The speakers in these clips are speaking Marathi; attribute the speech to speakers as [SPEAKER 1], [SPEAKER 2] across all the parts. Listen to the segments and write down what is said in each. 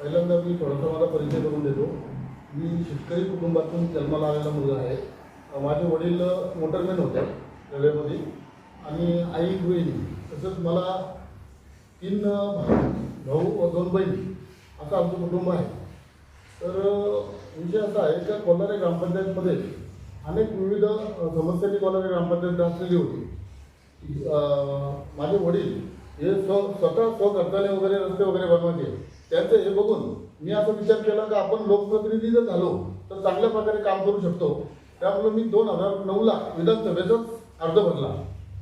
[SPEAKER 1] पहिल्यांदा मी थोडासा मला परिचय करून देतो. मी शेतकरी कुटुंबातून जन्माला आलेला मुलगा आहे. माझे वडील मोटरमॅन होते रेल्वेमध्ये. आणि आई गृहिणी तसंच मला तीन भाऊ व दोन बहिणी. असं आमचं कुटुंब आहे. तर विषय असा आहे का कोल्हारे ग्रामपंचायतमध्ये अनेक विविध समस्यांनी कोल्हारे ग्रामपंचायत असलेली होती. माझे वडील हे स्व स्वतः स्वखर्चाने वगैरे रस्ते वगैरे बनवायचे. त्यांचं हे बघून मी असा विचार केला की आपण लोकप्रतिनिधी जर झालो तर चांगल्या प्रकारे काम करू शकतो. त्यामुळे मी दोन हजार नऊला विधानसभेचाच अर्ज भरला.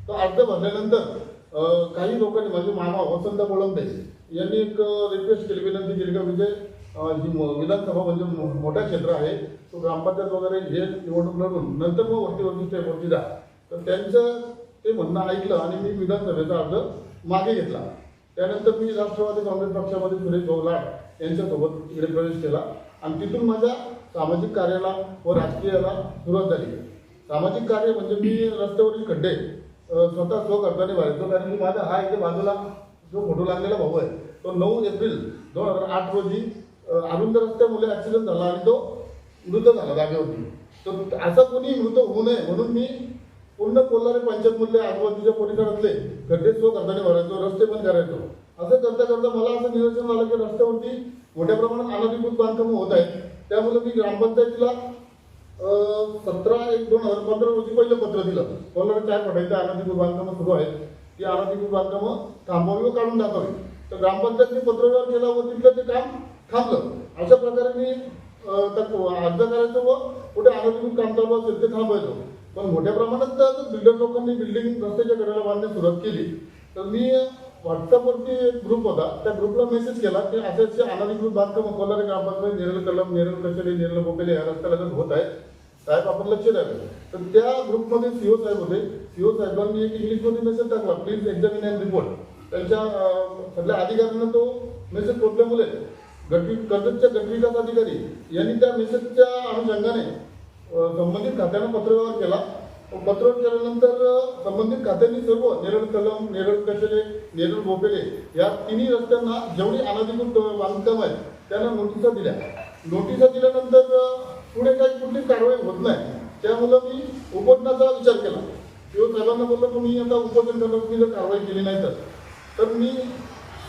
[SPEAKER 1] तो अर्ज भरल्यानंतर काही लोकांनी माझे मामा वसंत कोळंबे यांनी एक रिक्वेस्ट केली विनंती केली का म्हणजे जी म- विधानसभा म्हणजे मो- मोठा क्षेत्र आहे तो ग्रामपंचायत वगैरे हे निवडणूक लढून नंतर मग वरती वरती स्टेपवरती जा. तर त्यांचं ते म्हणणं ऐकलं आणि मी विधानसभेचा अर्ज मागे घेतला. त्यानंतर मी राष्ट्रवादी काँग्रेस पक्षामध्ये सुरेश भाऊ लाड यांच्यासोबत इकडे प्रवेश केला. आणि तिथून माझ्या सामाजिक कार्याला व राजकीयाला सुरुवात झाली. सामाजिक कार्य म्हणजे मी रस्त्यावरील खड्डे स्वतः स्वखर्चाने भरायचो कारण की माझा हा इथे बाजूला जो फोटो लागलेला भाऊ आहे तो नऊ एप्रिल दोन हजार आठ रोजी अरुंद रस्त्यामुळे ॲक्सिडेंट झाला आणि तो मृत झाला जागेवरती. तर असा कोणी मृत होऊ नये म्हणून मी पूर्ण कोल्हारी पंचायतमधले आजूबाजूच्या परिसरातले खड्डे स्व करताना भरायचो रस्ते पण करायचो. असं करता करता मला असं निदर्शन आलं की रस्त्यावरती मोठ्या प्रमाणात अनधिकृत बांधकामं होत आहेत. त्यामुळे मी ग्रामपंचायतीला सतरा एक दोन हजार पंधरा रोजी पहिलं पत्र दिलं. कोल्हारी काय पडायचं अनधिकृत बांधकामं सुरू आहेत. ती अनधिकृत बांधकामं थांबवावी व काढून टाकावी. तर ग्रामपंचायतने पत्रव्यवहार केला व तिथलं ते काम थांबलं. अशा प्रकारे मी अर्ज करायचो व कुठे अनधिकृत काम चालू असेल ते थांबवायचो. पण मोठ्या प्रमाणात तर बिल्डर लोकांनी बिल्डिंग रस्त्याच्या कडेला बांधण्यास सुरुवात केली. तर मी व्हॉट्सअपवरती एक ग्रुप होता. त्या ग्रुपला मेसेज केला की असे असे अनधिकृत बांधकाम कोल्हारी ग्रामपंचायत नेरल कलम नेरल कचेरी नेरल बोपेले या रस्त्याला होत आहे साहेब आपण लक्ष द्यावे. तर त्या ग्रुपमध्ये सीओ साहेब होते. सीओ साहेबांनी एक इंग्लिशमध्ये मेसेज टाकला. प्लीज एक्झामिन अँड रिपोर्ट त्यांच्या सगळ्या अधिकाऱ्यांना तो मेसेज पोचल्यामुळे गटवी कर्जतच्या गटविकास अधिकारी यांनी त्या मेसेजच्या अनुषंगाने संबंधित खात्यानं पत्रव्यवहार केला. पत्रव्यवहार केल्यानंतर संबंधित खात्यांनी सर्व नेरळ कलम नेरळ कचरे नेरळ बोपेले या तिन्ही रस्त्यांना जेवढी अनाधिकृत बांधकाम आहेत त्यांना नोटिसा दिल्या. नोटिसा दिल्यानंतर पुढे काही कुठली कारवाई होत नाही. त्यामुळं मी उपटण्याचा विचार केला. किंवा साहेबांना बोललं तुम्ही आता उपोषण करणार तुम्ही जर कारवाई केली नाही तर. तर मी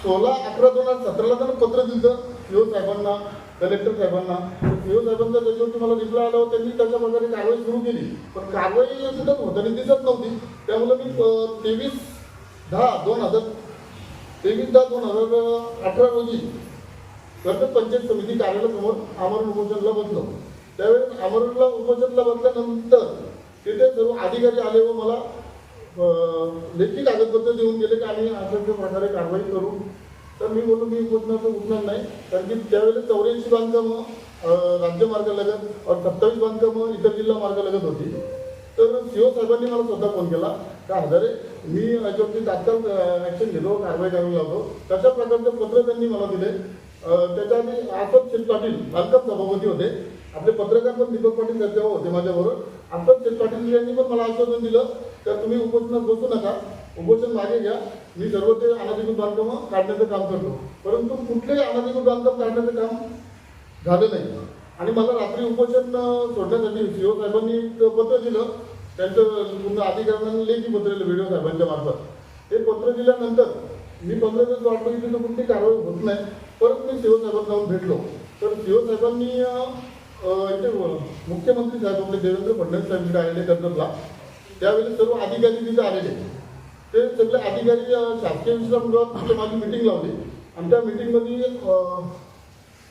[SPEAKER 1] सोळा अकरा दोन हजार सतराला त्यांना पत्र दिलं किंवा साहेबांना. कलेक्टर साहेबांना. सीओ साहेबांचा त्याच्यावरती मला रिप्लाय आला होता त्यांनी त्याच्या प्रकारे कारवाई सुरू केली. पण कारवाई सुद्धा होताना दिसत नव्हती. त्यामुळे मी तेवीस दहा दोन हजार तेवीस दहा दोन हजार अठरा रोजी कर्जत पंचायत समिती कार्यालयासमोर आमरण उपोषणला बसलो. त्यावेळेस आमरणला उपोषणला बसल्यानंतर तिथे सर्व अधिकारी आले व मला लेखी कागदपत्र देऊन गेले की आम्ही अशा प्रकारे कारवाई करू. तर मी बोललो मी उपोषणाचं उठणार नाही. कारण की त्यावेळेस चौऱ्याऐंशी बांधकामं राज्य मार्गालगत और सत्तावीस बांधकामं इतर जिल्हा मार्गालगत होती. तर सीओ साहेबांनी मला स्वतः फोन केला. का हजारे मी याच्यावरती तात्काळ ॲक्शन घेतो कारवाई करायला लावतो. तशा प्रकारचे पत्र त्यांनी मला दिले. त्याच्या आधी आसद शेत पाटील बांधकाम सभापती होते. आपले पत्रकार पण दीपक पाटील सर तेव्हा होते माझ्याबरोबर. आसद शेत पाटील यांनी पण मला आश्वासन दिलं. तर तुम्ही उपोषणात बसू नका. उपोषण मागे घ्या. मी सर्व ते अनाधिकृत बांधकामं काढण्याचं काम करतो. परंतु कुठलेही अनाधिकृत बांधकाम काढण्याचं काम झालं नाही. आणि मला रात्री उपोषण सोडण्यासाठी सीओ साहेबांनी एक पत्र दिलं. त्यांचं पूर्ण अधिकाऱ्यांना लेखी पत्र दिलं व्हिडिओ साहेबांच्या मार्फत. ते पत्र दिल्यानंतर मी पंधरा दिवस वाट बघितली तर कुठली कारवाई होत नाही. परत मी सीओ साहेबांना जाऊन भेटलो. तर सीओ साहेबांनी इथे मुख्यमंत्री साहेब आपले देवेंद्र फडणवीस साहेब इकडे आलेले कर्जतला. त्यावेळी सर्व अधिकारी तिथे आलेले. ते सगळे अधिकारी शासकीय विश्रामगृहात तिथे माझी मिटिंग लावली. आणि त्या मिटिंगमध्ये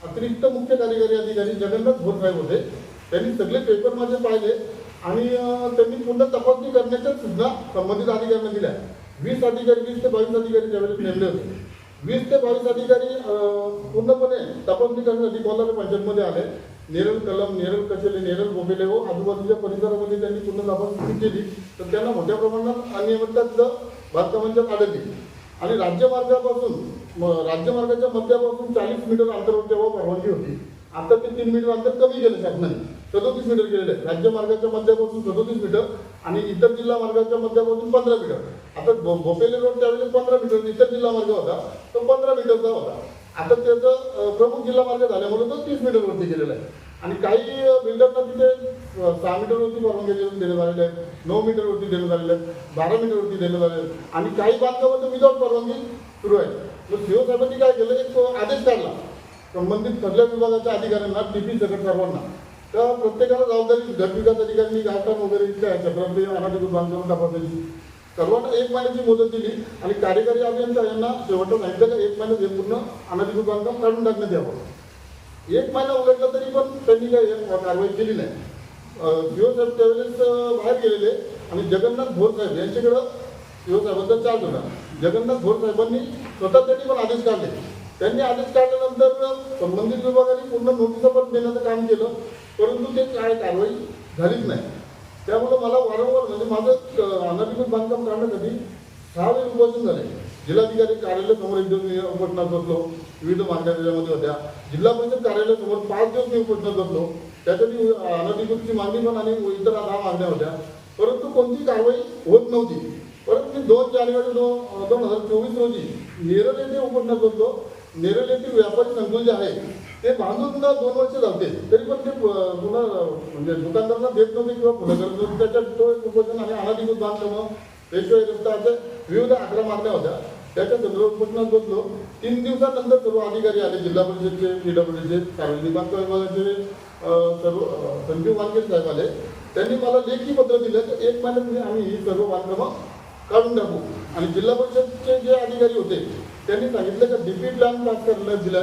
[SPEAKER 1] अतिरिक्त मुख्य कार्यकारी अधिकारी जगन्नाथ भोर होते. त्यांनी सगळे पेपर माझे पाहिले आणि त्यांनी पुन्हा तपासणी करण्याच्या सूचना संबंधित अधिकाऱ्यांना दिल्या. वीस अधिकारी वीस ते बावीस अधिकारी त्यावेळेस नेमले होते. वीस ते बावीस अधिकारी पूर्णपणे तपासणी करण्यासाठी कोल्हापूर पंचायतमध्ये आले. नेरल कलम नेरल कचेले नेरल बोबेले व हो, आजूबाजूच्या परिसरामध्ये त्यांनी पूर्ण तपासणी केली. तर त्यांना मोठ्या प्रमाणात अनियमितता तिथं आढळली आणि राज्यमार्गापासून राज्यमार्गाच्या मध्यापासून चाळीस मीटर अंतरावर तेव्हा परवानगी होती. आता ते तीन मीटर अंतर कमी केलं शासनाने. सदोतीस मीटर केलेलं आहे. राज्यमार्गाच्या मध्यापासून सदोतीस मीटर आणि इतर जिल्हा मार्गाच्या मध्यापासून पंधरा मीटर. आता भोपेले रोड त्यावेळेस पंधरा मीटर इतर जिल्हा मार्ग होता तो पंधरा मीटरचा होता. आता त्याचं प्रमुख जिल्हा मार्ग झाल्यामुळे तो तीस मीटरवरती गेलेला आहे. आणि काही बिल्डरना तिथे सहा मीटरवरती परवानगी देऊन देण्यात आलेले आहेत. नऊ मीटरवरती देण्यात आलेले आहेत. बारा मीटरवरती देण्यात आलेले आहेत. आणि काही बांधकामात विदाऊट परवानगी सुरू आहे. मग सीओ साहेबांनी काय केलं? एक आदेश काढला. संबंधित सगळ्या विभागाच्या अधिकाऱ्यांना टीपी सकट सर्वांना तर प्रत्येकाला जबाबदारी गट विकास अधिकाऱ्यांनी गावठाण वगैरे इथे आहे छत्रपती अनाधिकृत बांधकाम तपासायची सर्वांना एक महिन्याची मुदत दिली आणि कार्यकारी अभियंता यांना शेवटचं सांगितलं का एक महिन्यात हे पूर्ण अनाधिकृत बांधकाम काढून टाकण्यात यावं. एक महिना उलटला तरी पण त्यांनी काही कारवाई केली नाही. सीओ त्यावेळेस बाहेर गेलेले आणि जगन्नाथ भोर साहेब यांच्याकडं सीओ चार्ज होता. जगन्नाथ भोर साहेबांनी स्वतः त्यांनी पण आदेश काढले. त्यांनी आदेश काढल्यानंतर संबंधित विभागाने पूर्ण नोटिसा पण देण्याचं काम केलं परंतु ते काय कारवाई झालीच नाही. त्यामुळं मला वारंवार म्हणजे माझं अं, अनधिकृत बांधकाम काढण्यासाठी सहा वेळ उपोषण झाले. जिल्हाधिकारी कार्यालय समोर एक दिवस मी उपोषणात बसलो. विविध मागण्या त्याच्यामध्ये होत्या. जिल्हा परिषद कार्यालयासमोर पाच दिवस मी उपोषणात बसलो. त्यासाठी अनधिकृतची मागणी पण आणि इतर दहा मागण्या होत्या. परंतु कोणती कारवाई होत नव्हती. परंतु मी दोन जानेवारी दोन दोन हजार चोवीस रोजी नेरळ येथे उपोषणात बसलो. नेरळ येथील व्यापारी संकुल जे आहे ते बांधून सुद्धा दोन वर्ष जाते तरी पण ते पुन्हा म्हणजे दुकानदारांना देत नव्हते किंवा पुन्हा करत नव्हते. त्याच्यात तो एक उपोषण आणि अनाधिकृत बांधकामं. वेगवेगळे रस्ता असं विविध आकडा मागण्या होत्या. त्याच्या संदर्भात बसलो. तीन दिवसानंतर सर्व अधिकारी आले. जिल्हा परिषदचे पीडब्ल्यूडीचे सार्वजनिक बांधकाम विभागाचे सर्व संजीव वानखेड साहेब आले. त्यांनी मला लेखी पत्र दिलं तर एक महिन्यात म्हणजे आम्ही ही सर्व बांधकामं काढून टाकू. आणि जिल्हा परिषदचे जे अधिकारी होते त्यांनी सांगितलं का डीपी प्लॅन पास करायला दिला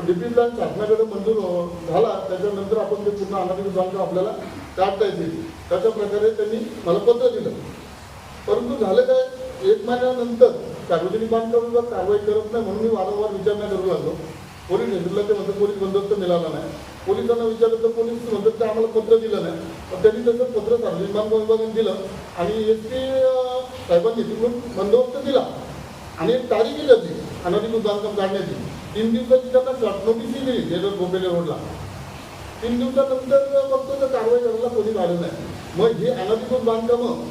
[SPEAKER 1] डीपी प्लॅन शासनाकडे मंजूर हो- झाला त्याच्यानंतर आपण ते पूर्ण अनाधिकृत बांधकाम आपल्याला काढता येतील. त्याच्या प्रकारे त्यांनी मला पत्र दिलं. परंतु झालं काय? एक महिन्यानंतर सार्वजनिक बांधकाम विभाग कारवाई करत नाही म्हणून मी वारंवार विचारणा करू लागलो. पोलीस स्टेशनला ते म्हणतात पोलीस बंदोबस्त मिळाला नाही. पोलिसांना विचारलं तर पोलीस म्हणतात ते आम्हाला पत्र दिलं नाही. पण त्यांनी तसं पत्र सार्वजनिक बांधकाम विभागाने दिलं आणि एस पी साहेबांनी तिकडून बंदोबस्त दिला. आणि एक तारीख दिली होती अनाधिकृत बांधकाम काढण्याची. तीन दिवसाची त्यांना शॉर्ट नोटीस दिली जेजर गोपेले रोडला तीन दिवसानंतर फक्त तर कारवाई करायला कोणी आलं नाही. मग हे अनधिकृत बांधकामं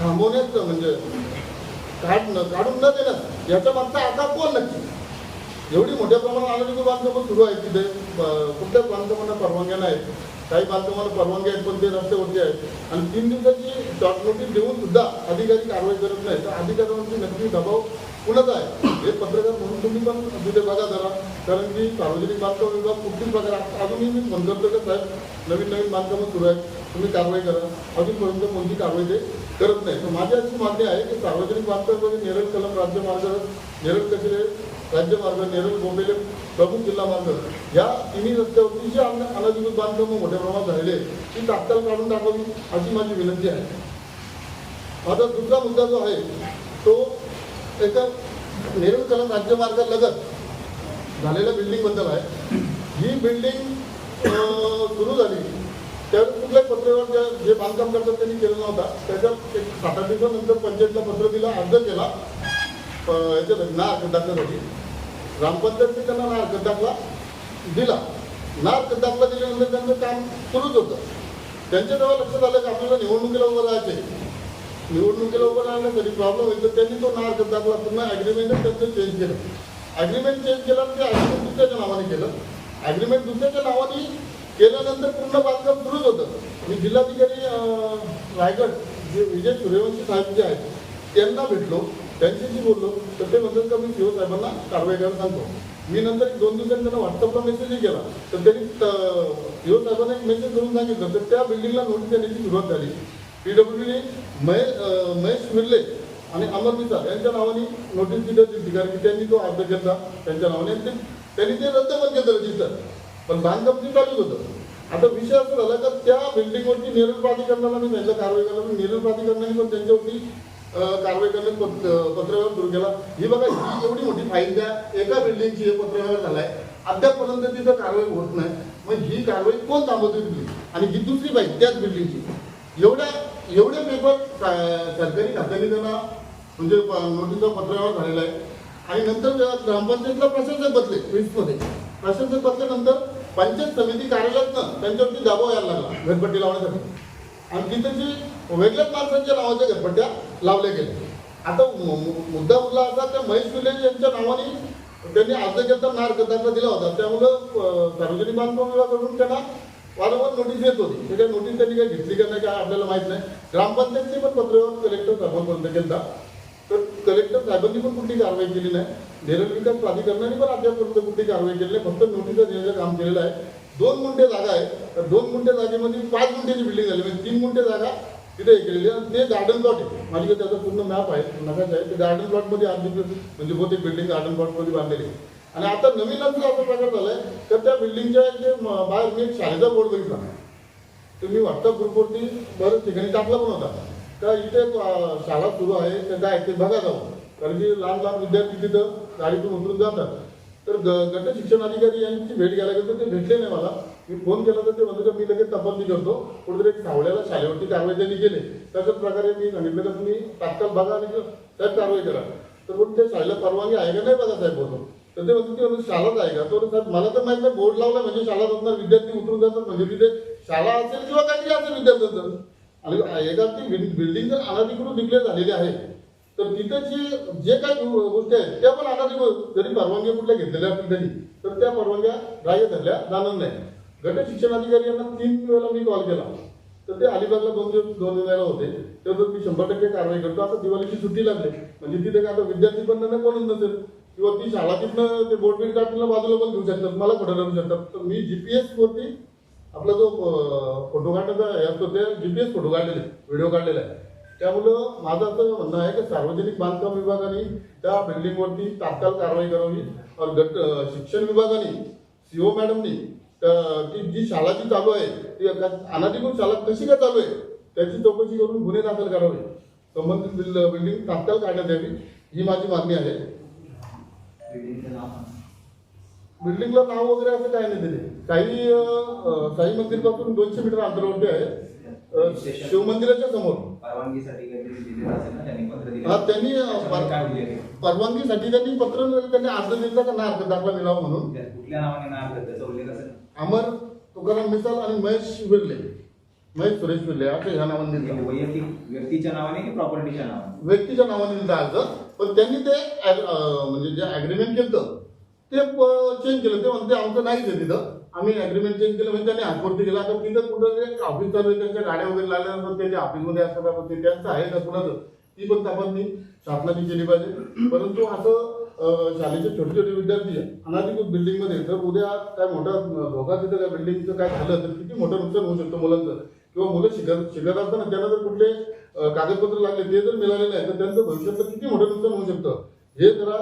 [SPEAKER 1] थांबवण्याचं म्हणजे काढणं काढून न देणं याचा मागचा आता कोण नक्की? एवढी मोठ्या प्रमाणात अनधिकृत बांधकामं सुरू आहेत तिथे. कुठल्या कुठल्याच बांधकामांना परवानग्या नाहीत. काही बांधकामांना परवानगी आहेत पण ते रस्त्यावरती आहेत. आणि तीन दिवसाची शॉर्ट नोटीस देऊन सुद्धा अधिकारी कारवाई करत नाही तर अधिकाऱ्यांवरती नक्की दबाव उलट आहे. हे पत्रकार म्हणून तुम्ही पण तिथे बघा जरा. कारण की सार्वजनिक बांधकाम विभाग कुठलीच प्रकार अजूनही मी फोन करतो का नवीन नवीन बांधकामं सुरू आहेत. तुम्ही कारवाई करा. अजूनपर्यंत कोणती कारवाई ते करत नाही. तर माझी अशी मागणी आहे की सार्वजनिक बांधकाम विभाग नेरळ कलम राज्यमार्ग नेरळ कचरे राज्यमार्ग नेरळ गोंबेले प्रमुख जिल्हा मार्ग या तिन्ही रस्त्यावरती जी अनधिकृत बांधकामं मोठ्या प्रमाणात झालेले ती तात्काळ काढून टाकावी अशी माझी विनंती आहे. माझा दुसरा मुद्दा जो आहे तो एका नेहरू कलम राज्यमार्गालगत झालेल्या बिल्डिंगबद्दल आहे. ही बिल्डिंग सुरू झाली. त्यावेळी कुठल्याही पत्रावर जे- जे बांधकाम करतात त्यांनी केलं नव्हता. त्याच्यात एक सात आठ दिवसानंतर पंचायतला पत्र दिला अर्ज केला. याच्यात ना हरकत दाखल्यासाठी ग्रामपंचायतने त्यांना ना हरकत दाखला दिला. ना हरकत दाखला दिल्यानंतर त्यांचं काम सुरूच होतं. त्यांच्या तेव्हा लक्षात आलं की आपल्याला निवडणुकीला उभं राहायचं निवडणुकीला उभं राहिलं तरी प्रॉब्लेम होईल. तर त्यांनी तो नार दाखला पुन्हा ॲग्रीमेंटच त्यांचं चेंज केलं. ॲग्रीमेंट चेंज केलं ते ॲग्रीमेंट दुसऱ्याच्या नावाने केलं. ॲग्रीमेंट दुसऱ्याच्या नावाने केल्यानंतर पूर्ण बांधकाम सुरूच होतं. मी जिल्हाधिकारी रायगड जे विजय सूर्यवंशी साहेब जे आहेत त्यांना भेटलो. त्यांच्याशी बोललो. तर ते म्हणतात का मी सीओ साहेबांना कारवाई करायला सांगतो. मी नंतर एक दोन दिवसांनी त्यांना व्हॉट्सअपला मेसेजही केला. तर त्यांनी सीओ साहेबांना एक मेसेज करून सांगितलं. तर त्या बिल्डिंगला नोटीस देण्याची सुरुवात झाली. पीडब्ल्यूडीने महेश महेश मिर्ले आणि अमर मिसाळ यांच्या नावाने नोटीस दिली होती कारण की त्यांनी तो अर्ज केला त्यांच्या नावाने. ते- त्यांनी ते रद्द पण केलं रजिस्टर. पण बांधकाम ते चालूच होतं. आता विषय असं झाला का त्या बिल्डिंगवरती नेरळ प्राधिकरणाला मी त्यांच्या कारवाई केला पण नेरळ प्राधिकरणाने पण त्यांच्यावरती कारवाई करण्यात पत्र पत्रव्यवहार सुरू केला. ही बघा ही एवढी मोठी फाईल द्या एका बिल्डिंगची हे पत्रव्यवहार झालाय. अद्यापपर्यंत तिथं कारवाई होत नाही. मग ही कारवाई कोण थांबवते आणि ही दुसरी फाईल त्याच बिल्डिंगची एवढ्या एवढे पेपर सरकारी खात्याने त्यांना म्हणजे प- नोटीसचा झालेला आहे. आणि नंतर जेव्हा ग्रामपंचायतला प्रशासक बदले वीसमध्ये. प्रशासक बदल्यानंतर पंचायत समिती कार्यालयातनं त्यांच्यावरती दबाव यायला लागला घरपट्टी लावण्यासाठी. आणि तिथे जी वेगळ्याच माणसांच्या नावाच्या घरपट्ट्या लावल्या गेल्या. आता मु- मुद्दा उरला असा त्या महेश विले यांच्या नावाने त्यांनी अर्ज केला नार दिला होता. त्यामुळं सार्वजनिक बांधकाम विभागाकडून त्यांना वारंवार नोटीस येत होती. त्याच्या नोटीस त्यांनी काही घेतली का नाही काय आपल्याला माहीत नाही. ग्रामपंचायतने पण पत्रव्यवहार कलेक्टर साहेबांपर्यंत केला तर कलेक्टर साहेबांनी पण कुठली कारवाई केली नाही. नेरळ विकास प्राधिकरणाने पण अद्यापर्यंत कुठली कारवाई केली नाही. फक्त नोटीस देण्याचं काम केलेलं आहे. दोन गुंठे जागा आहे. तर दोन गुंठे जागेमध्ये पाच गुंठेची बिल्डिंग झाली. म्हणजे तीन गुंठे जागा तिथे हे केलेली आणि ते गार्डन प्लॉट आहे. माझी त्याचा पूर्ण मॅप आहे. नकाच आहे. ते गार्डन प्लॉटमध्ये आधी म्हणजे बहुतेक बिल्डिंग गार्डन प्लॉटमध्ये बांधलेली आहे. आणि आता नवीन आमचा असा प्रकार झालाय तर त्या बिल्डिंगच्या जे बाहेर मी एक शाळेचा बोर्ड बघितला. तर मी व्हॉट्सअप ग्रुपवरती बरेच ठिकाणी टाकला पण होता. का इथे शाळा सुरू आहे तर काय ते बघा जाऊ कारण की लहान लहान विद्यार्थी तिथं गाडीतून उतरून जातात. तर ग- गट शिक्षण अधिकारी यांची भेट घ्यायला गेलो तर ते भेटले नाही मला. मी फोन केला तर ते म्हणतो का मी लगेच तपासणी करतो. कुठेतरी सावळ्याला शाळेवरती कारवाई त्यांनी केली. तशाच प्रकारे मी सांगितलं तर तुम्ही तात्काळ बघा आणि त्यात कारवाई करा. तर पण त्या शाळेला परवानगी आहे का नाही बघा साहेब बोलतो तर ते म्हणतो की म्हणजे शाळाच आहे का? तो साहेब मला तर माहीत नाही बोर्ड लावला म्हणजे शाळा असणार विद्यार्थी उतरून जातात म्हणजे तिथे शाळा असेल किंवा काहीतरी असेल विद्यार्थ्यांचं. आणि एका ती बिल्डिंग जर अनाधिकृत डिक्लेअर झालेली आहे तर तिथेची जे काही गोष्टी आहेत त्या पण अनाधिकृत जरी परवानग्या कुठल्या घेतलेल्या असतील तर त्या परवानग्या ग्राह्य धरल्या जाणार नाही. गट शिक्षण अधिकारी यांना तीन वेळेला मी कॉल केला. तर ते अलिबागला दोन दिवस दोन वेळेला होते. तर मी शंभर टक्के कारवाई करतो. आता दिवाळीची सुट्टी लागली. म्हणजे तिथे काय आता विद्यार्थी पण नाही कोणच नसेल. किंवा ती शाळा तिथनं ते बोर्ड बीट काढून बाजूला पण घेऊ शकतात. मला कुठं राहू शकतात. तर मी जीपीएस वरती आपला जो फोटो काढण्याचा हे असतो ते जीपीएस फोटो काढलेले व्हिडिओ काढलेला आहे. त्यामुळं माझं असं म्हणणं आहे की सार्वजनिक बांधकाम विभागाने त्या बिल्डिंगवरती तात्काळ कारवाई करावी. और गट शिक्षण विभागाने सीओ मॅडमनी ती जी शाळा जी चालू आहे ती अनाधिकृत शाळा कशी काय चालू आहे त्याची चौकशी करून गुन्हे दाखल करावे. संबंधित बिल्डिंग तात्काळ काढण्यात यावी ही माझी मागणी आहे.
[SPEAKER 2] बिल्डिंगचं नाव सांग.
[SPEAKER 1] बिल्डिंगला नाव वगैरे असं काय नाही दिले. काही अं, साई मंदिरपासून दोनशे मीटर अंतरावरती आहे. अं, शिवमंदिराच्या समोर.
[SPEAKER 2] परवानगीसाठी काहीतरी दिलेलं असेल ना त्यांनी पत्र दिलं
[SPEAKER 1] हा त्यांनी अं,
[SPEAKER 2] त्याच्यामध्ये काय
[SPEAKER 1] पर-
[SPEAKER 2] दिले
[SPEAKER 1] परवानगीसाठी त्यांनी पत्र त्यांनी अर्ज दिला का नाही अर्ज दाखला मिळावा म्हणून?
[SPEAKER 2] कुठल्या नावाने नाव करत त्याचा उल्लेख असेल?
[SPEAKER 1] अमर तुकाराम मिसाल आणि महेश विर्ले. महेश सुरेश विर्ले असं ह्या नावाने
[SPEAKER 2] म्हणजे
[SPEAKER 1] दिलं
[SPEAKER 2] वैयक्तिक व्यक्तीच्या नावाने की प्रॉपर्टीच्या नावाने?
[SPEAKER 1] व्यक्तीच्या नावाने दिला अर्ज. पण त्यांनी ते म्हणजे जे अग्रीमेंट केलं ते चेंज केलं. ते म्हणते आमचं नाही आहे तिथं. आम्ही अग्रीमेंट चेंज केलं म्हणजे त्यांनी हातवरती केला. तर तिथं कुठं जे ऑफिस चालू आहे त्यांच्या गाड्या वगैरे लागल्या असतात ऑफिसमध्ये असतात ते त्यांचं आहे का कुणाचं? ती पण तपासणी शासनाने केली पाहिजे. परंतु असं शाळेचे छोटे छोटे विद्यार्थी अनाधिकृत बिल्डिंगमध्ये तर उद्या काय मोठा धोका तिथं त्या बिल्डिंगचं काय झालं तर किती मोठं नुकसान होऊ शकतं मुलांचं? किंवा मुलं शिकत शिकत असताना त्यांना जर कुठले कागदपत्र लागले ते जर मिळाले नाही तर त्यांचं भविष्यात किती मोठं नुकसान होऊ शकतं? हे जरा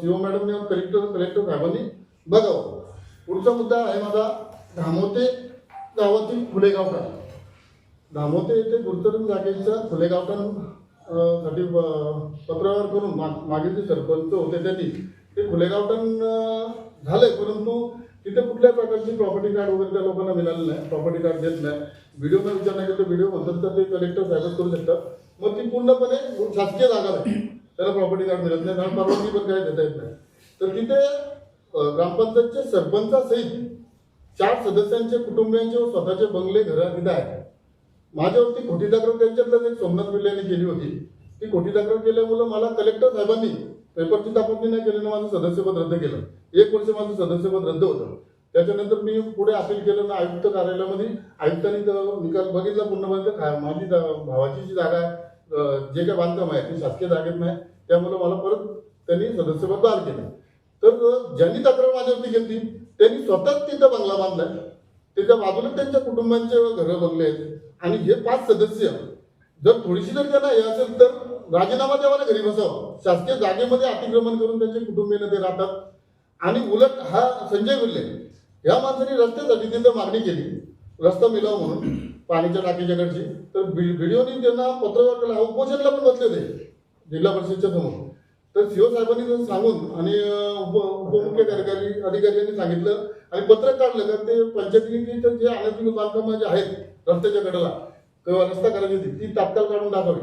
[SPEAKER 1] सीओ मॅडमने कलेक्टर कलेक्टर साहेबांनी बघावं. पुढचा मुद्दा आहे माझा धामोते गावातील फुलेगावठाण धामोते येथे गुरुतरण जागेच्या फुलेगावठाणसाठी पत्रव्यवहार करून मा- मागील जे सरपंच होते त्यांनी ते फुलेगावठाण झाले परंतु तिथे कुठल्याही प्रकारची प्रॉपर्टी कार्ड वगैरे त्या लोकांना मिळालेलं नाही प्रॉपर्टी कार्ड देत नाही. व्हिडिओ न विचार नाही केलं तर व्हिडिओ म्हणतात तर ते कलेक्टर साहेबच करू शकतात. मग ती पूर्णपणे शासकीय जागा नाही. त्याला प्रॉपर्टी कार्ड मिळत नाही कारण परवानगी पण काही देता येत नाही. तर तिथे ग्रामपंचायतचे सरपंचासहित चार सदस्यांचे कुटुंबियांचे व स्वतःचे बंगले घरं तिथे आहेत माझ्यावरती खोटी तक्रार त्यांच्यातलं एक सोमनाथ पिल्ले यांनी केली होती. ती खोटी तक्रार केल्यामुळं मला कलेक्टर साहेबांनी पेपरची तपासणी नाही केल्यानं माझं सदस्यपद रद्द केलं. एक वर्ष माझं सदस्यपद रद्द होतं. त्याच्यानंतर मी पुढे अपील केलं ना आयुक्त कार्यालयामध्ये. आयुक्तांनी निकाल बघितला पूर्णपणे. तर काय माझी जा- भावाची जी जागा आहे जे काय बांधकाम आहे ती शासकीय जागेत नाही. त्यामुळे मला परत त्यांनी सदस्यपद बहाल केलं. तर ज्यांनी तक्रार माझ्यावरती केली त्यांनी स्वतःच तिथं बंगला बांधलाय. त्याच्या बाजूला त्यांच्या कुटुंबांचे घरं बघले आहेत. आणि हे पाच सदस्य जर थोडीशी जर त्यांना हे असेल तर राजीनामा देवाला घरी बसावं. शासकीय जागेमध्ये अतिक्रमण करून त्यांचे कुटुंबीय ते राहतात. आणि उलट हा संजय गुल्ले या माणसाने रस्त्यासाठी तिथं मागणी केली. रस्ता मिळावा म्हणून पाणीच्या टाकीच्याकडची तर व्हिडिओनी त्यांना पत्रव्यवहार केला उपोषणला पण बसले ते जिल्हा परिषदच्या समोर. तर सीओ साहेबांनी जर सांगून आणि उप उपमुख्य कार्यकारी अधिकाऱ्यांनी सांगितलं आणि पत्रक काढलं. तर ते पंचायतीने जे अनधिकृत बांधकाम जे आहेत रस्त्याच्या कडेला किंवा रस्ता करायची होती. ती तात्काळ काढून टाकावी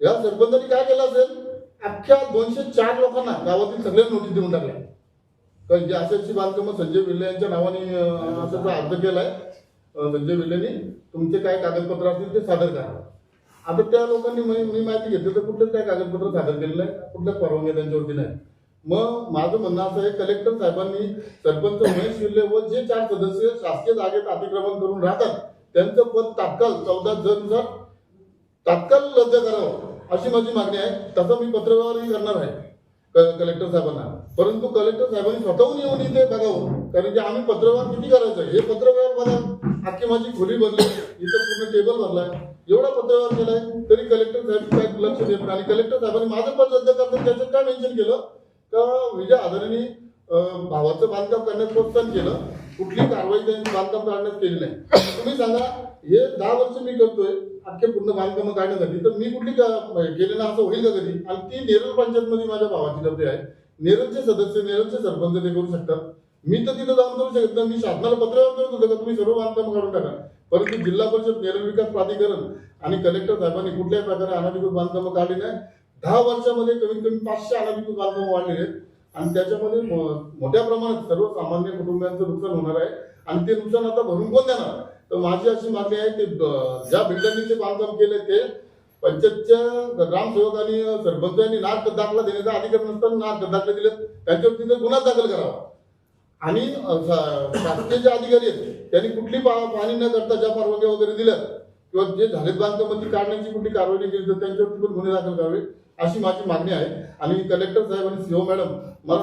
[SPEAKER 1] या सरपंचांनी काय केलं असेल? अख्ख्या दोनशे चार लोकांना गावातील सगळ्या नोटीस देऊन टाकल्या कारण जे अशाची बांधकामं संजय विल्ले यांच्या नावाने असं अर्ज केलाय. संजय विल्लेनी तुमचे काय कागदपत्र असतील ते सादर करा. आता त्या लोकांनी मी मी माहिती घेतली तर कुठलं काय कागदपत्र सादर केलेलं आहे कुठल्याच परवानग्या त्यांच्यावरती नाही. मग माझं म्हणणं असं आहे कलेक्टर साहेबांनी सरपंच महेश शिर्ले व जे चार सदस्य शासकीय जागेत अतिक्रमण करून राहतात त्यांचं पद तात्काळ चौदा जणचं तात्काळ रद्द करावं अशी माझी मागणी आहे. तसं मी पत्रव्यवहारही करणार आहे क- कलेक्टर साहेबांना. परंतु कलेक्टर साहेबांनी स्वतःहून येऊन इथे बघावं कारण की आम्ही पत्रव्यवहार किती करायचं? हे पत्रव्यवहार बघा. अख्खी माझी खोली भरली इथं पूर्ण टेबल भरलाय. एवढा पत्रव्यवहार केलाय तरी कलेक्टर साहेब काय लक्ष देत नाही. आणि कलेक्टर साहेबांनी माझं पद रद्द करताना त्याचं काय मेन्शन केलं? का विजय आदरणीने भावाचं बांधकाम करण्यास प्रोत्साहन केलं? कुठली कारवाई त्यांनी बांधकाम काढण्यात केली नाही. तुम्ही सांगा हे दहा वर्ष मी करतोय अख्खे पूर्ण बांधकाम काढण्यासाठी तर मी कुठली का- केले ना असं होईल का कधी? आणि ती नेरळ पंचायत मध्ये माझ्या भावाची डबे आहे. नेरळचे सदस्य नेरळचे सरपंच ते करू शकतात. मी तर तिथं जाऊन करू शकत नाही. मी शासनाला पत्रावर करत होतो का? तुम्ही सर्व बांधकाम काढून टाका. परंतु जिल्हा परिषद नेरळ विकास प्राधिकरण आणि कलेक्टर साहेबांनी कुठल्याही प्रकारे अनाधिकृत बांधकामं काढली नाही. दहा वर्षामध्ये कमीत कमी पाचशे अनाधिकृत बांधकाम वाढलेले आहेत. आणि त्याच्यामध्ये मो- मोठ्या प्रमाणात सर्वसामान्य कुटुंबियांचं नुकसान होणार आहे. आणि ते नुकसान आता भरून कोण देणार? तर माझी अशी मागणी आहे की ज्या बिल्डरनी बांधकाम केले ते पंचायतच्या ग्रामसेवक आणि सरपंचांनी नाक दाखला देण्याचा अधिकार नसताना नाक दाखले दिले त्यांच्यावर तिथे गुन्हा दाखल करावा. आणि शासकीय जे अधिकारी आहेत त्यांनी कुठली पा- पाहणी न करता ज्या परवानग्या वगैरे दिल्या किंवा जे झालेत बांधकाम ती काढण्याची कुठली कारवाई केली तर त्यांच्यावरती पण गुन्हे दाखल करावे. अशी माझी मागणी आहे. आणि कलेक्टर साहेब आणि सीओ मॅडम मला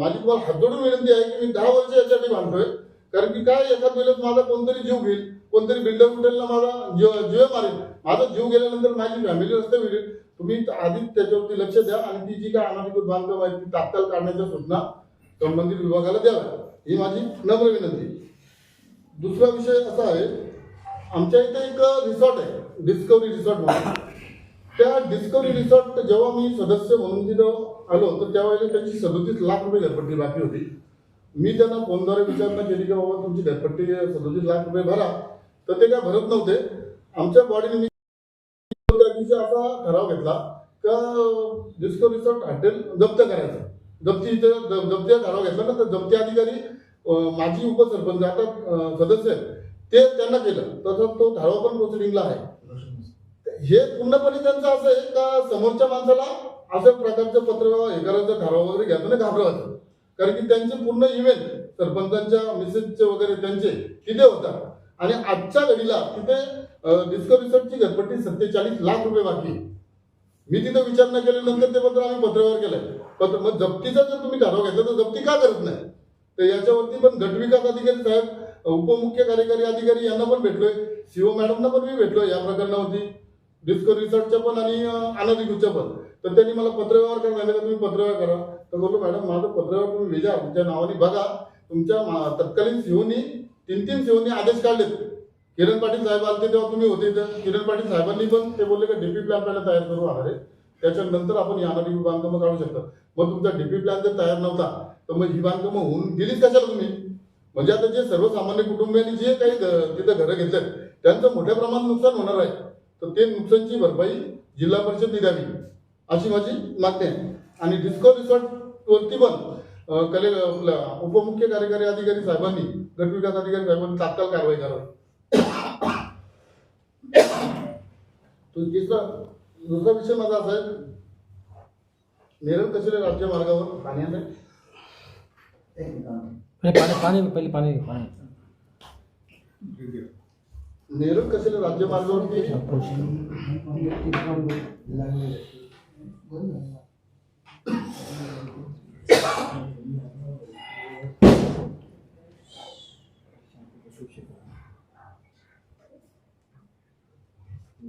[SPEAKER 1] माझी तुम्हाला हात विनंती आहे की मी दहा वर्ष याच्यासाठी बांधतोय कारण की काय एखाद वेळेस माझा कोणतरी जीव घेईल कोणतरी बिल्डर कुठेला माझा जीव जीव मारेल. माझा जीव गेल्यानंतर माझी फॅमिली रस्ते मिळेल. तुम्ही आधीच त्याच्यावरती लक्ष द्या आणि ती जी काय अनाधिकृत बांधकाम आहे ती तात्काळ काढण्याच्या सूचना संबंधित विभागाला द्याव्या. ही माझी नम्र विनंती दुसरा विषय असा आहे आमच्या इथे एक रिसॉर्ट आहे. डिस्कवरी रिसॉर्ट म्हणून. त्या डिस्कवरी रिसॉर्ट जेव्हा मी सदस्य म्हणून तिथं आलो तर त्यावेळेला त्यांची सदोतीस लाख रुपये घरपट्टी बाकी होती. मी त्यांना फोनद्वारे विचारणा केली की बाबा तुमची घरपट्टी सदोतीस लाख रुपये भरा. तर ते काय भरत नव्हते. आमच्या बॉडीने मी त्या दिवशी असा ठराव घेतला का डिस्को रिसॉर्ट हॉटेल जप्त करायचं. जप्ती जप्तीचा ठराव घेतला ना तर जप्ती अधिकारी माजी उपसरपंच आता सदस्य आहेत, ते त्यांना केलं. तसं तो ठराव पण प्रोसिडिंगला आहे. हे पूर्णपणे त्यांचं असं आहे का समोरच्या माणसाला अशा प्रकारचं पत्र हे करायचं ठराव वगैरे घ्यायचं नाही घाबरवायचं. कारण की त्यांचे पूर्ण इव्हेंट सरपंचांच्या मिसेसचे वगैरे त्यांचे तिथे होतात. आणि आजच्या घडीला तिथे डिस्को रिसॉर्टची घरपट्टी सत्तेचाळीस लाख रुपये बाकी मी तिथे विचारणा केल्यानंतर ते पत्र आम्ही पत्रावर केलंय. पत्र मग जप्तीचा जर तुम्ही ठराव घेतला तर जप्ती का करत नाही? तर याच्यावरती पण गटविकास अधिकारी साहेब उपमुख्य कार्यकारी अधिकारी यांना पण भेटलोय. सीओ मॅडमना पण मी भेटलोय या प्रकरणावरती. डिस्को रिसॉर्टच्या पण आणि अं, पण. तर त्यांनी मला पत्रव्यवहार करायला का तुम्ही पत्रव्यवहार करा. तर बोललो मॅडम माझं पत्रव्यवहार तुम्ही विजा तुमच्या नावाने बघा. तुमच्या मा- तत्कालीन सीओनी तीन तीन सीओनी आदेश काढलेत. किरण पाटील साहेब आले तेव्हा तुम्ही होते तर किरण पाटील साहेबांनी पण ते बोलले का डीपी प्लॅन पहिला तयार करू आहे त्याच्यानंतर आपण ही अनाधिकृत बांधकामं काढू शकता. मग तुमचा डीपी प्लॅन जर तयार नव्हता तर मग ही बांधकामं होऊन गेलीच कशाला तुम्ही? म्हणजे आता जे सर्वसामान्य कुटुंबियांनी जे काही घ- तिथं घरं घेतलेत त्यांचं मोठ्या प्रमाणात नुकसान होणार आहे. तर ते नुकसानची भरपाई जिल्हा परिषदने द्यावी अशी माझी मागणी आहे. आणि डिस्को रिसॉर्ट वरती पण कले आपल्या उपमुख्य कार्यकारी अधिकारी साहेबांनी गट विकास अधिकारी साहेबांनी तात्काळ कारवाई करावी. तो तिसरा दुसरा विषय माझा असा आहे. नेरळ कचरे राज्य मार्गावर पाणी आलंय
[SPEAKER 3] पहिले पाणी पाणी पहिले पाणी पाणी.
[SPEAKER 1] नेहरू कचरे राज्यमार्गावरती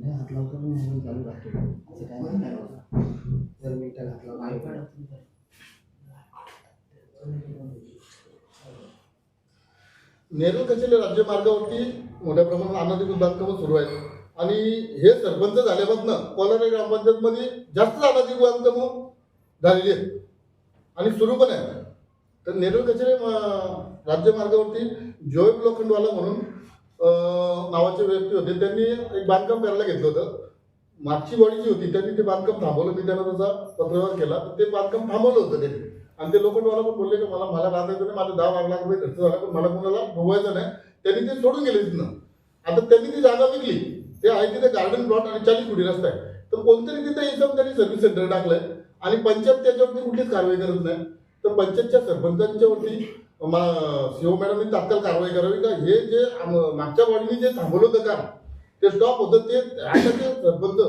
[SPEAKER 4] हात लावतो मोबाईल चालू राहतो असं काय नाही करायचं. जर मीटर हात लावला नाही पडत.
[SPEAKER 1] नेरळ कचरे राज्य मार्गावरती मोठ्या प्रमाणात अनधिकृत बांधकामं सुरू आहेत. आणि हे सरपंच झाल्यापासून कोलारा ग्रामपंचायतमध्ये जास्त अनधिकृत बांधकामं झालेली आहेत. आणि सुरू पण आहे तर नेरळ कचरे अं, राज्य मार्गावरती जोएब लोखंडवाला म्हणून नावाचे व्यक्ती होते. त्यांनी एक बांधकाम करायला घेतलं होतं. मागची बॉडी जी होती त्यांनी ते बांधकाम थांबवलं. मी त्यांना त्याचा पत्रव्यवहार केला. तर ते बांधकाम थांबवलं होतं त्यांनी. आणि ते लोखंडवाला पण बोलले की मला मला बांधायचं नाही माझं दहा बारा लाख रुपये खर्च झाला पण मला कोणाला भोगायचं नाही. त्यांनी ते सोडून गेले तिथनं. आता त्यांनी ती जागा विकली. ते आहे तिथे गार्डन प्लॉट आणि चाळीस कोटी रस्ता आहे. तर कोणतरी तिथे एकदम त्यांनी सर्व्हिस सेंटर टाकलंय. आणि पंचायत त्याच्यावरती कुठलीच कारवाई करत नाही. तर पंचायतच्या सरपंचांच्या वरती मॅडमनी तात्काळ कारवाई करावी का? हे जे मागच्या बॉडीने जे थांबवलं होतं काम ते स्टॉप होतं ते आता ते सरपंच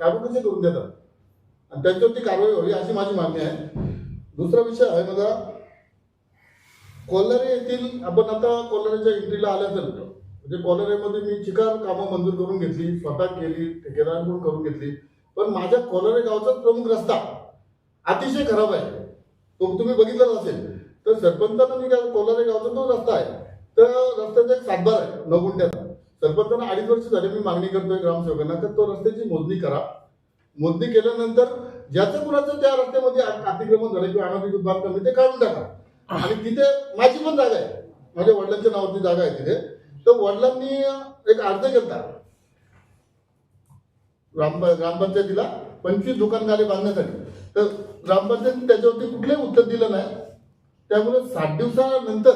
[SPEAKER 1] चालू कसे करून देतात? आणि त्यांच्यावरती कारवाई व्हावी अशी माझी मागणी आहे. दुसरा विषय आहे बघा. कोल्हारे येथील आपण आता कोल्हाऱ्याच्या एंट्रीला आल्यानंतर म्हणजे कोल्हारेमध्ये मी चिकार कामं मंजूर करून घेतली स्वतः केली ठेकेदारांकडून करून घेतली. पण माझ्या कोल्हारे गावचा प्रमुख रस्ता अतिशय खराब आहे. तो तुम्ही बघितलाच असेल तर सरपंचानं मी काय कोल्हारे गावचा तो रस्ता आहे. तर रस्त्याचा एक सातबार आहे नऊ गुंठ्याचा सरपंचांना अडीच वर्ष झाले मी मागणी करतोय ग्रामसेवकांना. तर तो रस्त्याची मोजणी करा. मोजणी केल्यानंतर ज्याचं कुणाचं त्या रस्त्यामध्ये अतिक्रमण झालं किंवा अनाधिकृत बांधकाम ते काढून टाका. आणि तिथे माझी पण जागा आहे. माझ्या वडिलांच्या नावाची जागा आहे तिथे. तर वडिलांनी एक अर्ज केला ग्राम ग्रामपंचायतीला पंचवीस दुकान बांधण्यासाठी. तर ग्रामपंचायतीने त्याच्यावरती कुठलंही उत्तर दिलं नाही. त्यामुळे सात दिवसानंतर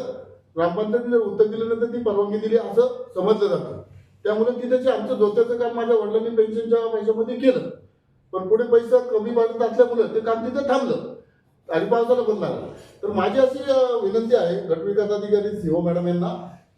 [SPEAKER 1] ग्रामपंचायतीने उत्तर दिल्यानंतर ती परवानगी दिली असं समजलं जातं. त्यामुळे तिथे आमचं धोत्याचं काम माझ्या वडिलांनी पेन्शनच्या पैशामध्ये केलं. पण पुढे पैसा कमी पडत असल्यामुळे ते काम तिथे थांबलं. आणि पावसाला बंद लागला. तर माझी अशी विनंती आहे गटविकास अधिकारी सीओ मॅडम यांना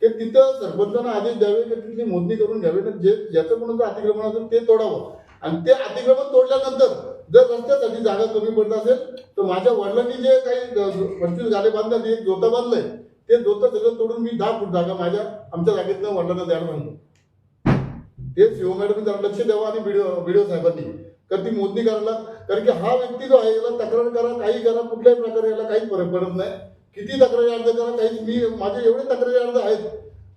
[SPEAKER 1] की तिथं सरपंचांना आदेश द्यावे की तिथली मोजणी करून घ्यावी तर जे ज्याचं कोणाचं अतिक्रमण असेल ते तोडावं. आणि ते अतिक्रमण तोडल्यानंतर जर रस्त्यासाठी जागा कमी पडत असेल तर माझ्या वडिलांनी जे काही पंचवीस गाले बांधतात एक जोता बांधलंय ते जोतं सगळं तोडून मी दहा फूट जागा माझ्या आमच्या जागेतनं वडिलांना द्यायला म्हणतो ते सीओ मॅडम जरा लक्ष द्यावं आणि व्हिडिओ व्हिडिओ साहेबांनी. तर ती मोजणी करायला कारण की हा व्यक्ती जो आहे याला तक्रार करा काही करा कुठल्याही प्रकारे याला काही फरक पडत नाही. किती तक्रारी अर्ज करा काही मी माझे एवढे तक्रारी अर्ज आहेत.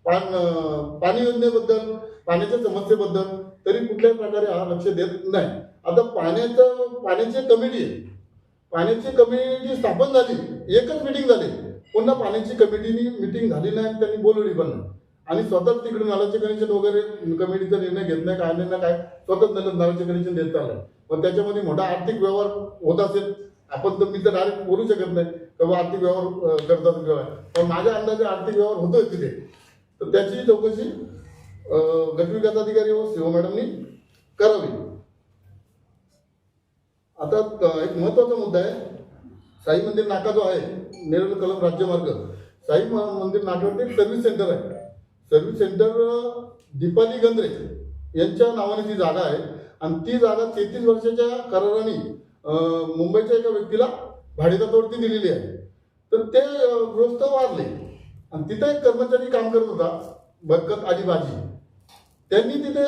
[SPEAKER 1] पान पाणी योजनेबद्दल पाण्याच्या समस्येबद्दल तरी कुठल्याही प्रकारे हा लक्ष देत नाही. आता पाण्याचं पाण्याची कमिटी आहे. पाण्याची कमिटी स्थापन झाली एकच मिटिंग झाली. पुन्हा पाण्याची कमिटीनी मिटिंग झाली नाही त्यांनी बोलवली पण नाही. आणि स्वतःच तिकडे नळाचे कनेक्शन वगैरे कमिटीचा निर्णय घेत नाही काय नाही काय? स्वतःच नळ नळाचे कनेक्शन देत चाललंय. पण त्याच्यामध्ये मोठा आर्थिक व्यवहार होत असेल आपण तर मी तर डायरेक्ट बोलू शकत नाही तेव्हा आर्थिक व्यवहार करतात किंवा पण माझ्या अंदाजे आर्थिक व्यवहार होतोय तिथे. तर त्याची चौकशी गटविकास अधिकारी व सीओ मॅडमनी करावी. आता एक महत्त्वाचा मुद्दा आहे. साई मंदिर नाका जो आहे नेरळ कलम राज्यमार्ग साई मंदिर नाक्यावरती सर्व्हिस सेंटर आहे. सर्व्हिस सेंटर दीपाली गंद्रे यांच्या नावाने ती जागा आहे. आणि ती जागा तेहतीस वर्षाच्या कराराने मुंबईच्या एका व्यक्तीला भाडेतत्वावरती दिलेली आहे. तर ते गृहस्थ वारले. आणि तिथे एक कर्मचारी काम करत होता बरकत आजी बाजी त्यांनी तिथे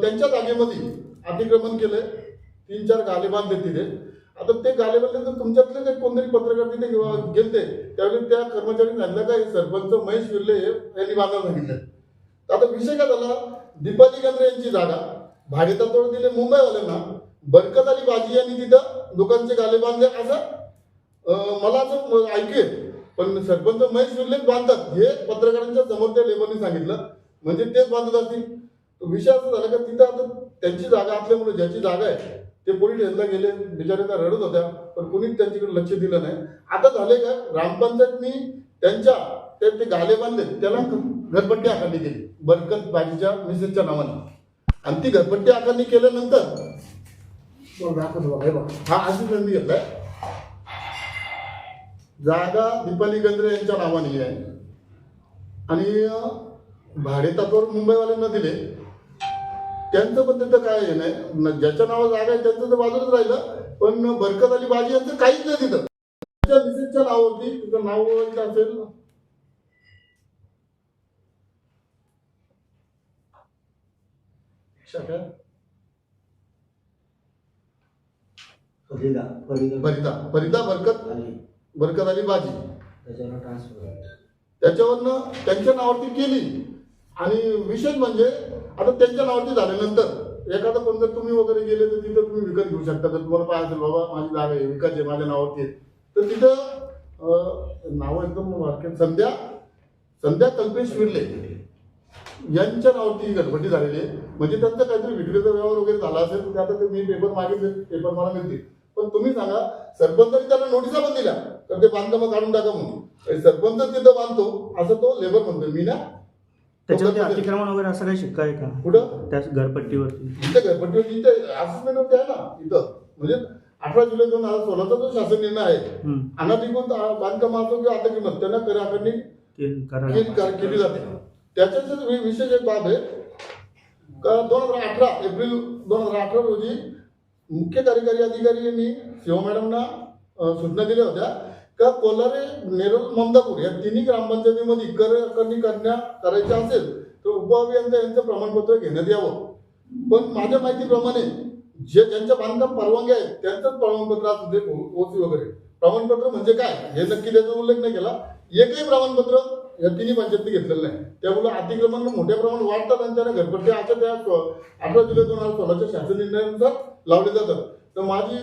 [SPEAKER 1] त्यांच्या जागेमध्ये अतिक्रमण केलं तीन चार गाले बांधले तिथे. आता ते गाले बांधले तुमच्यातले ते कोणतरी पत्रकार तिथे किंवा गेलते त्यावेळी त्या कर्मचारी त्यांना काही सरपंच महेश विर्ले हे यांनी बांधा सांगितलं. आता विषय काय झाला? दीपाजी गंद्रे यांची जागा. भाडेतत्वावर दिले मुंबईवाल्यांना बरकत अली बाजी यांनी तिथं दुकानचे गाले बांधले असं मला असं ऐकेल. पण सरपंच महेश विर्ले बांधतात. हे पत्रकारांच्या समोर त्या लेबरनी सांगितलं. म्हणजे तेच बांधत असतील. विषय असं झाला का तिथं आता त्यांची जागा असल्यामुळे ज्याची जागा आहे ते पोलीस स्टेशनला गेले बिचाऱ्यांना रडत होत्या पण कुणीच त्यांच्याकडे लक्ष दिलं नाही. आता झाले का ग्रामपंचायतनी त्यांच्या ते ते गाले बांधले त्याला घरपट्टी आकारणी केली बरकत बाजीच्या मिसेसच्या नावाने. आणि ती घरपट्टी आकारणी केल्यानंतर
[SPEAKER 4] हा
[SPEAKER 1] अशी संधी घेतलाय. जागा दीपाली गंद्रे यांच्या नावाने आहे. आणि अं, मुंबईवाल्यांना दिले. त्यांचं पण तिथं काय हे नाही न- ज्याच्या नावावर जागा आहे त्यांचं तर बाजूलाच राहिलं पण बरकत अली बाजी यांचं काहीच नाही तिथं. त्यांच्या मिसेसच्या नावावरती तिथं नाव इथं असेल. शाखा
[SPEAKER 4] फरीदा फरीदा.
[SPEAKER 1] फरिदा फरिदा बरकत
[SPEAKER 4] आली.
[SPEAKER 1] बरकत अली बाजी.
[SPEAKER 4] त्याच्यावर ट्रान्सफर
[SPEAKER 1] त्याच्यावरनं त्यांच्या नावावरती केली. आणि विशेष म्हणजे आता त्यांच्या नावावरती झाल्यानंतर एखादं पण जर तुम्ही वगैरे गेले तर तिथं तुम्ही विकत घेऊ शकता. जर तुम्हाला पाहिजे असेल बाबा माझी जागा आहे विकत आहे माझ्या नावावरती आहे. तर तिथं नावं नाव एकदम वाक्य संध्या संध्या कल्पेश विरले. यांच्या नावावरती ही गडबडी झालेली आहे. म्हणजे त्यांचा काहीतरी विक्रीचा व्यवहार वगैरे झाला असेल तर आता ते मी पेपर मागितले पेपर मला मिळतील. पण तुम्ही सांगा सरपंचाने त्याला नोटिसा पण दिल्या. तर ते बांधकामं काढून टाका म्हणून. सरपंच तिथं बांधतो असं तो लेबर म्हणतो मी ना
[SPEAKER 5] त्याच्यावरती अतिक्रमण वगैरे असं काही शिक्का आहे का?
[SPEAKER 1] कुठं?
[SPEAKER 5] त्या घरपट्टीवरती.
[SPEAKER 1] इथं घरपट्टीवर इथं असेसमेंट होते आहे ना इथं. म्हणजे अठरा जुलै दोन हजार सोळाचा जो शासन निर्णय आहे
[SPEAKER 5] हम्म.
[SPEAKER 1] अनाधिकृत बांधकामाचं किंवा आता किंमत त्यांना कर आकारणी
[SPEAKER 5] ते करायला
[SPEAKER 1] केली जाते. त्याच्याच विशेष एक बाब आहे का दोन हजार अठरा एप्रिल दोन हजार अठरा रोजी मुख्य कार्यकारी अधिकारी यांनी शिव मॅडमना अं, सूचना दिल्या होत्या का कोलारे नेरळ ममदापूर या तिन्ही ग्रामपंचायतीमध्ये कर करणी करण्या करायच्या असेल तर उपअभियंता यांचं प्रमाणपत्र घेण्यात यावं. पण माझ्या माहितीप्रमाणे जे ज्यांच्या बांधकाम परवानगी आहेत त्यांचंच प्रमाणपत्र असू दे पोहोचवी वगैरे. प्रमाणपत्र म्हणजे काय? हे नक्की त्याचा उल्लेख नाही केला. एकही प्रमाणपत्र या तिन्ही पंचायतने घेतलेलं नाही. त्यामुळे अतिक्रमण मोठ्या प्रमाणात वाढतात आणि त्यांना घरपट्टी अशा त्या अठरा जुलै दोन हजार सोळाच्या शासन निर्णयानुसार लावले जातात. तर माझी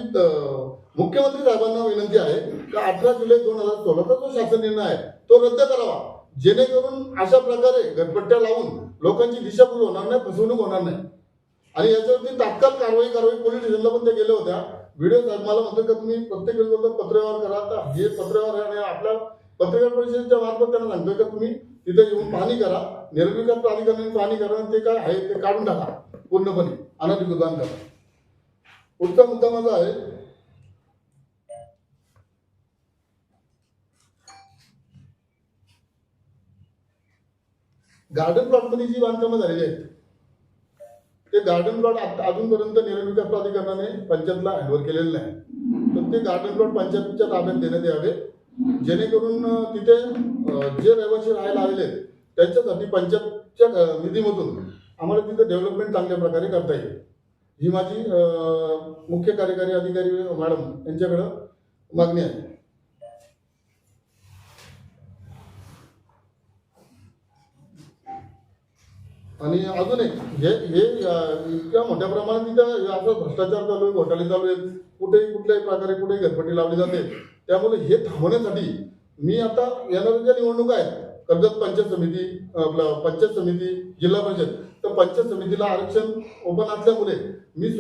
[SPEAKER 1] मुख्यमंत्री साहेबांना विनंती आहे की अठरा जुलै दोन हजार सोळाचा जो शासन निर्णय आहे तो रद्द करावा. जेणेकरून अशा प्रकारे घरपट्ट्या लावून लोकांची दिशाभूल होणार नाही फसवणूक होणार नाही. आणि याच्यावरती तात्काळ कारवाई कारवाई पोलीस स्टेशनला पण त्या गेल्या होत्या. व्हिडिओ साहेब मला म्हणतो का तुम्ही प्रत्येक वेळेस पत्रव्यवहार करा तर हे पत्रव्यवहार आणि आपल्या पत्रकार परिषदेच्या मार्फत त्यांना सांगतोय का तुम्ही तिथे येऊन पाहणी करा. निर्विकास प्राधिकरणाने पाहणी करा आणि ते काय आहे ते काढून टाका. पूर्णपणे अनधिकृत करा पुढचा मुद्दा माझा आहे. गार्डन प्लॉटमध्ये जी बांधकामं झालेली आहेत ते गार्डन प्लॉट अजूनपर्यंत निर्विकार प्राधिकरणाने पंचायतला हँडओव्हर केलेलं नाही. तर ते गार्डन प्लॉट पंचायतच्या ताब्यात देण्यात यावे. जेणेकरून तिथे जे रहिवासी राहायला आलेले आहेत त्यांच्यासाठी पंचायतच्या निधीमधून आम्हाला तिथे डेव्हलपमेंट चांगल्या प्रकारे करता येईल. ही माझी मुख्य कार्यकारी अधिकारी मॅडम यांच्याकडं मागणी आहे. आणि अजून एक हे हे इतक्या मोठ्या प्रमाणात तिथं असं भ्रष्टाचार चालू आहे घोटाळे चालू आहेत कुठेही कुठल्याही प्रकारे कुठेही घरपट्टी लावली जाते. त्यामुळे हे थांबवण्यासाठी मी आता येणाऱ्या ज्या निवडणुका आहेत कर्जत पंचायत समिती आपलं पंचायत समिती जिल्हा परिषद तर पंचायत समितीला आरक्षण ओपन असल्यामुळे मी स्व-